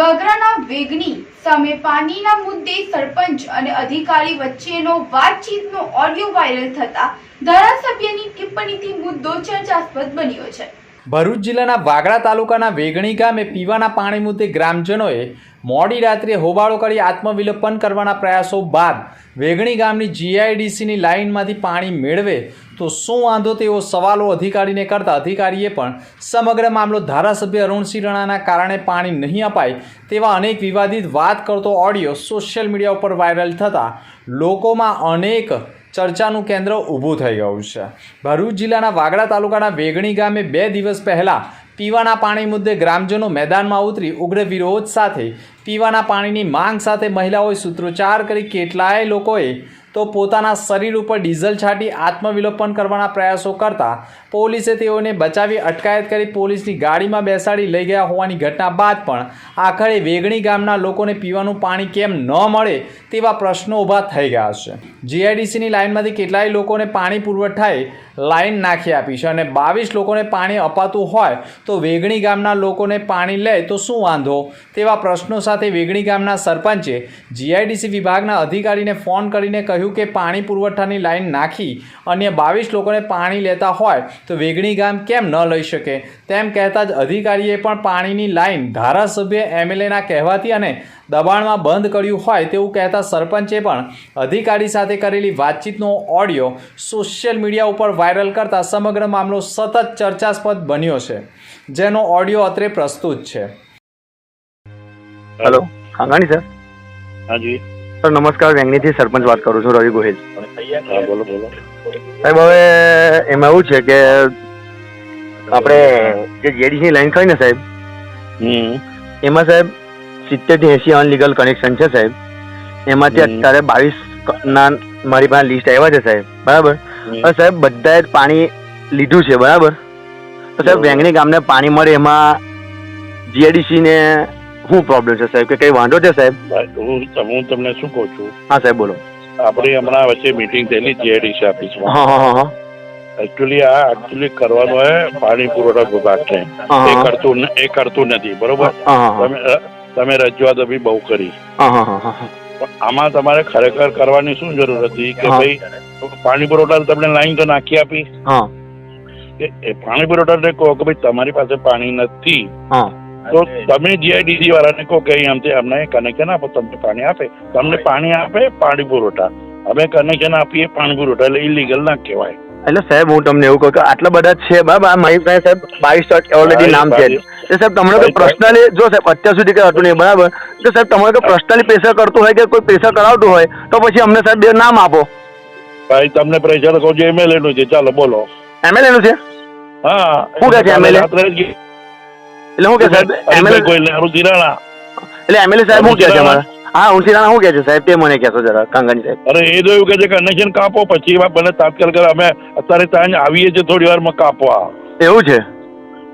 વગરાના વેગની સામે પાણીના મુદ્દે સરપંચ અને અધિકારી વચ્ચેનો વાતચીતનો ઓડિયો વાયરલ થતા ધારાસભ્યની ટિપ્પણીથી મુદ્દો ચર્ચાસ્પદ બન્યો છે. ભરૂચ જિલ્લાના વાગડા તાલુકાના વેગણી ગામે પીવાના પાણી મુદ્દે ગ્રામજનોએ મોડી રાત્રે હોબાળો કરી આત્મવિલોપન કરવાના પ્રયાસો બાદ વેગણી ગામની જીઆઈડીસીની લાઇનમાંથી પાણી મેળવે તો શું વાંધો તેવો સવાલો અધિકારીને કરતા અધિકારીએ પણ સમગ્ર મામલો ધારાસભ્ય અરુણસિંહ રણાના કારણે પાણી નહીં અપાય તેવા અનેક વિવાદિત વાત કરતો ઓડિયો સોશિયલ મીડિયા ઉપર વાયરલ થતાં લોકોમાં અનેક ચર્ચાનું કેન્દ્ર ઊભું થઈ ગયું છે. ભરૂચ જિલ્લાના વાગડા તાલુકાના વેગણી ગામે બે દિવસ પહેલાં પીવાના પાણી મુદ્દે ગ્રામજનો મેદાનમાં ઉતરી ઉગ્ર વિરોધ સાથે પીવાના પાણીની માંગ સાથે મહિલાઓએ સૂત્રોચ્ચાર કરી કેટલાય લોકોએ તો પોતાના શરીર ઉપર ડીઝલ છાંટી આત્મવિલોપન કરવાના પ્રયાસો કરતા પોલીસે તેઓને બચાવી અટકાયત કરી પોલીસની ગાડીમાં બેસાડી લઈ ગયા હોવાની ઘટના બાદ પણ આખરે વેગણી ગામના લોકોને પીવાનું પાણી કેમ ન મળે તેવા પ્રશ્નો ઊભા થઈ ગયા છે. જીઆઈડીસીની લાઇનમાંથી કેટલાય લોકોને પાણી પુરવઠાએ લાઇન નાખી આપી છે અને બાવીસ લોકોને પાણી અપાતું હોય તો વેગણી ગામના લોકોને પાણી લે તો શું વાંધો? તેવા પ્રશ્નો સાથે વેગણી ગામના સરપંચે જીઆઈડીસી વિભાગના અધિકારીને ફોન કરીને કહ્યું કે પાણી પુરવઠાની લાઇન નાખી અન્ય બાવીસ લોકોને પાણી લેતા હોય તો વેગણી ગામ કેમ ન લઈ શકે? તેમ કહેતા જ અધિકારીએ પણ પાણીની લાઇન ધારાસભ્ય એમએલએના કહેવાથી અને દબાણમાં બંધ કર્યું હોય તેવું કહેતા સરપંચે પણ અધિકારી સાથે કરેલી વાતચીતનો ઓડિયો સોશિયલ મીડિયા ઉપર વાયરલ કરતા સમગ્ર મામલો સતત ચર્ચાસ્પદ બન્યો છે, જેનો ઓડિયો અત્રે પ્રસ્તુત છે. હેલો ખાંગાણી સર હાજી સર નમસ્કાર વેંગણીથી સરપંચ વાત કરું છું રવિ ગોહિલ હા બોલો બોલો. સાહેબ હવે એમાં એવું છે કે આપણે જે જેડીસી લાઈન ખરી ને સાહેબ હમ. એમાં સાહેબ સિત્તેરથી એસી અનલીગલ કનેક્શન છે સાહેબ. એમાંથી અત્યારે બાવીસ ના મારી પાસે લિસ્ટ આવ્યા છે સાહેબ. બરાબર. સાહેબ બધાએ પાણી લીધું છે બરાબર? તો સાહેબ. વેંગણી ગામને પાણી મળે એમાં જીએડીસી ને શું પ્રોબ્લેમ છે સાહેબ? કે કઈ વાંધો છે સાહેબ? હું હું તમને શું કહું છું? હા સાહેબ બોલો. આપણી હમણાં વચ્ચે મીટિંગ થયેલી જીઆઈડીસી ઓફિસમાં હા હા હા એકચ્યુઅલી આ એકચ્યુઅલી કરવાનો હે પાણી પુરવઠા વિભાગ છે. એ કરતું એ કરતું નથી બરોબર? તમે તમે રજૂઆત બી બહુ કરી. આમાં તમારે ખરેખર કરવાની શું જરૂર હતી? કે ભાઈ પાણી પુરવઠા તમને લાઈન તો નાખી આપી. એ પાણી પુરવઠાને કહો કે ભાઈ તમારી પાસે પાણી નથી. હા. તો તમે જીઆઈડીસી વાળાને કહો કે આમથી અમને કનેક્શન આપો તમને પાણી આપે. તમને પાણી આપે પાણી પુરવઠા. અમે કનેક્શન આપીએ પાણી પુરવઠા એટલે ઇલીગલ ના કહેવાય. એટલે સાહેબ હું તમને એવું કહું કે આટલા બધા છે બાબા મારી પાસે સાહેબ બાવીસ ઓલરેડી નામ છે. ભાઈ, સાહેબ તમને કોઈ પર્સનલી જો સાહેબ અત્યાર સુધી કઈ હતું નહીં બરાબર? તો સાહેબ તમારે કોઈ પર્સનલી પ્રેશર કરતું હોય કે કોઈ પ્રેશર કરાવતું હોય તો પછી અમને સાહેબ બે નામ આપો. ભાઈ તમને પ્રેશર કહું છું એમએલએ નું છે. ચાલો બોલો. એમએલએ નું છે? હા. શું કહે છે MLA? એટલે શું કે સાહેબ એમએલએ ગોહિલને હારું ધીરાણા. એટલે એમએલએ સાહેબ શું કહે છે અમારા? હા ઉંચીરાણા શું કહે છે સાહેબ? તે મને કહેશો જરા કાંગાની સાહેબ. અરે એ તો એવું કહે છે કનેક્શન કાપો પછી એમાં ભલે તાત્કાલિક અમે અત્યારે ત્યાં આવીએ છીએ થોડી વારમાં કાપવા. એવું છે?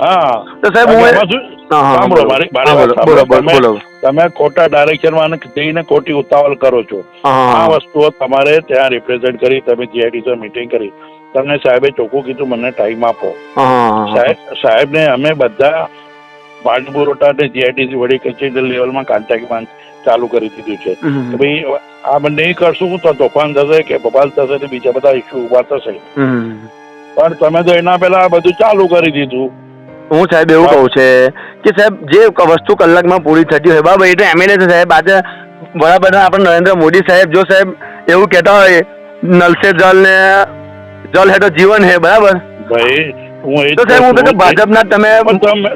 હા. તો સાહેબ હું સાંભળો મારી તમે- ખોટા ડાયરેક્શનમાં જઈને ખોટી ઉતાવળ કરો છો. આ વસ્તુઓ તમારે ત્યાં રિપ્રેઝેન્ટ કરી તમે જીઆઈડી મિટિંગ કરી. તમને સાહેબે ચોખ્ખું કીધું મને ટાઈમ આપો. સાહેબ સાહેબને અમે બધા પાણી પુરવઠા અને જીઆઈડીસી વડી કચેરી લેવલમાં કોન્ટેક્ટમાં ચાલુ કરી દીધું છે. કે ભાઈ આ બંને કરશું તો તોફાન થશે કે બબાલ થશે ને બીજા બધા ઇસ્યુ ઊભા થશે. પણ તમે તો એના પહેલા આ બધું ચાલુ કરી દીધું. હું સાહેબ એવું કહું છે કે સાહેબ જે વસ્તુ કલાકમાં પૂરી થતી હોય બાબા એ તો એમએલએ છે સાહેબ આજે વડાપ્રધાન આપણે નરેન્દ્ર મોદી સાહેબ જો સાહેબ એવું કહેતા હોય નલસે જલ ને જલ હે તો જીવન હે બરાબર? ભાઈ હું તો સાહેબ હું તો ભાજપના તમે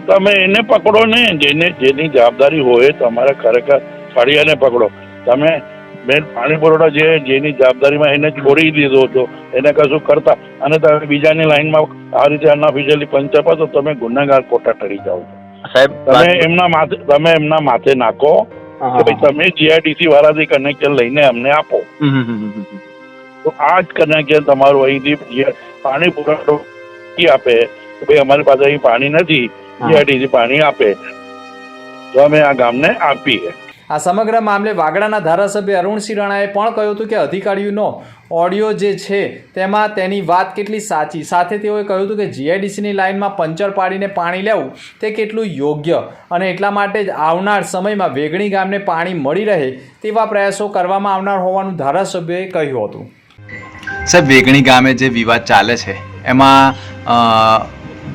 તમે એને પકડો ને જેને જેની જવાબદારી હોય તમારે ખરેખર ફળિયાને પકડો. તમે બેન પાણી પુરવઠા જે જેની જવાબદારીમાં એને છોડી દીધો હતો એને કશું કરતા. અને તમે બીજાની લાઈનમાં આ રીતે અનઓફિશિયલી પંચ આપો તો તમે ગુનેગાર કોટા ટળી જાઓ છો. સાહેબ તમે એમના માથે તમે એમના માથે નાખો કે ભાઈ તમે જીઆઈડીસી વાળાથી કનેક્શન લઈને અમને આપો. તો આ જ કનેક્શન તમારું અહીંથી પાણી પુરવઠો ઈ આપે. કે ભાઈ અમારી પાસે અહીં પાણી નથી જીઆરટીસી પાણી આપે. તો અમે આ ગામને આપીએ. આ સમગ્ર મામલે વાગડાના ધારાસભ્ય અરુણસિંહ રાણાએ પણ કહ્યું હતું કે અધિકારીઓનો ઓડિયો જે છે તેમાં તેની વાત કેટલી સાચી. સાથે તેઓએ કહ્યું હતું કે જીઆઈડીસીની લાઇનમાં પંચર પાડીને પાણી લેવું તે કેટલું યોગ્ય અને એટલા માટે જ આવનાર સમયમાં વેગણી ગામને પાણી મળી રહે તેવા પ્રયાસો કરવામાં આવનાર હોવાનું ધારાસભ્યએ કહ્યું હતું. સાહેબ વેગણી ગામે જે વિવાદ ચાલે છે એમાં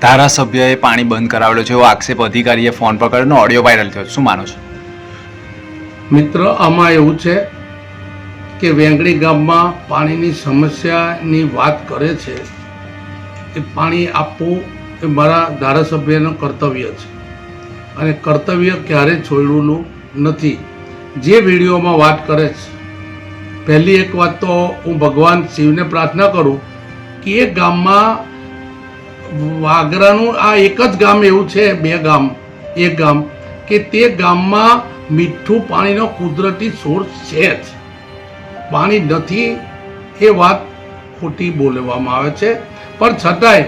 ધારાસભ્યએ પાણી બંધ કરાવેલો છે એવો આક્ષેપ અધિકારીએ ફોન પર કર્યો ઓડિયો વાયરલ થયો. શું માનો છો? મિત્ર, આમાં એવું છે કે વેંગડી ગામમાં પાણીની સમસ્યાની વાત કરે છે એ પાણી આપવું એ મારા ધારાસભ્યનું કર્તવ્ય છે. અને કર્તવ્ય ક્યારેય છોડેલું નથી. જે વિડીયોમાં વાત કરે છે, પહેલી એક વાત તો હું ભગવાન શિવને પ્રાર્થના કરું કે એ ગામમાં વાગરાનું આ એક જ ગામ એવું છે, બે ગામ. એક ગામ કે તે ગામમાં મીઠું પાણીનો કુદરતી સોર્સ છે જ. પાણી નથી એ વાત ખોટી બોલવામાં આવે છે. પણ છતાંય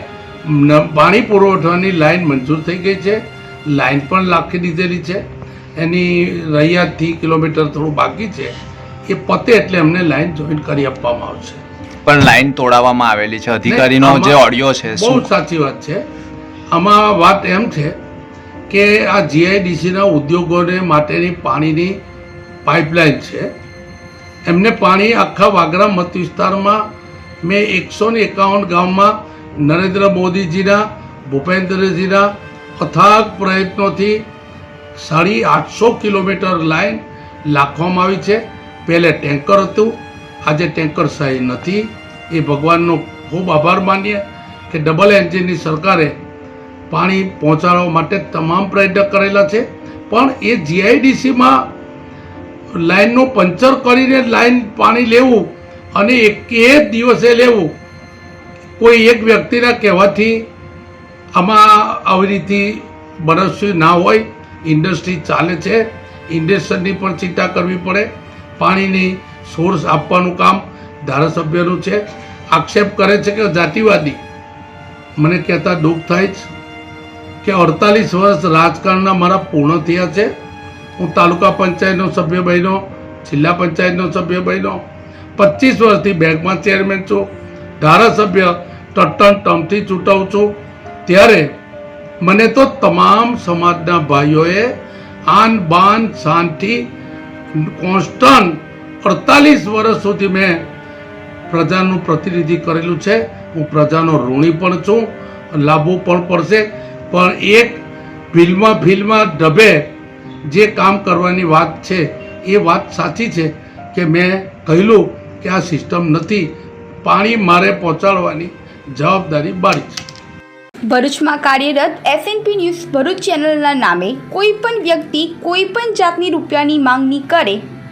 પાણી પુરવઠાની લાઈન મંજૂર થઈ ગઈ છે. લાઈન પણ લાખી દીધેલી છે. એની રૈયાથી કિલોમીટર થોડું બાકી છે. એ પતે એટલે અમને લાઈન જોઈન કરી આપવામાં આવશે. પણ લાઈન તોડાવવામાં આવેલી છે અધિકારીનો જે ઓડિયો છે બહુ સાચી વાત છે. આમાં વાત એમ છે કે આ જીઆઈડીસીના ઉદ્યોગોને માટેની પાણીની પાઇપલાઇન છે. એમને પાણી આખા વાગરા મત વિસ્તારમાં મેં એકસો ને એકાવન ગામમાં નરેન્દ્ર મોદીજીના ભૂપેન્દ્રજીના અથાગ પ્રયત્નોથી સાડી આઠસો કિલોમીટર લાઈન લાખવામાં આવી છે. પહેલે ટેન્કર હતું આજે ટેન્કર સહી નથી. એ ભગવાનનો ખૂબ આભાર માનીએ કે ડબલ એન્જિનની સરકારે પાણી પહોંચાડવા માટે તમામ પ્રયત્ન કરેલા છે. પણ એ જીઆઈડીસીમાં લાઇનનું પંચર કરીને લાઇન પાણી લેવું અને એક દિવસે લેવું, કોઈ એક વ્યક્તિના કહેવાથી આમાં આવી રીતે બનાસી ના હોય. ઇન્ડસ્ટ્રી ચાલે છે. ઇન્ડસ્ટ્રીની પણ ચિંતા કરવી પડે. પાણીની સોર્સ આપવાનું કામ ધારાસભ્યનું છે. આક્ષેપ કરે છે કે જાતિવાદી. મને કહેતા દુઃખ થાય છે કે અડતાલીસ વર્ષ રાજકારણના મારા પૂર્ણ થયા છે. હું તાલુકા પંચાયતનો સભ્ય બન્યો, જિલ્લા પંચાયતનો સભ્ય બન્યો. પચીસ વર્ષથી બેંકમાં ચેરમેન છું. ધારાસભ્ય ટટ્ટન ટમથી ચૂંટાઉં છું. ત્યારે મને તો તમામ સમાજના ભાઈઓએ આન બાન શાનથી કોન્સ્ટન્ટ અડતાલીસ વર્ષ સુધી મેં પ્રજાનું પ્રતિનિધિ કરેલું છે હું પ્રજાનો ઋણી પણ છું લાભવું પણ પડશે પણ એક ફિલ્મમાં ફિલ્મમાં ડબે જે કામ કરવાની વાત છે એ વાત સાચી છે કે મેં કહેલું કે આ સિસ્ટમ નથી પાણી મારે પહોંચાડવાની જવાબદારી મારી છે ભરૂચમાં કાર્યરત એસએનપી ન્યૂઝ ભરૂચ ચેનલના નામે કોઈ પણ વ્યક્તિ કોઈ પણ જાતની રૂપિયાની માંગણી કરે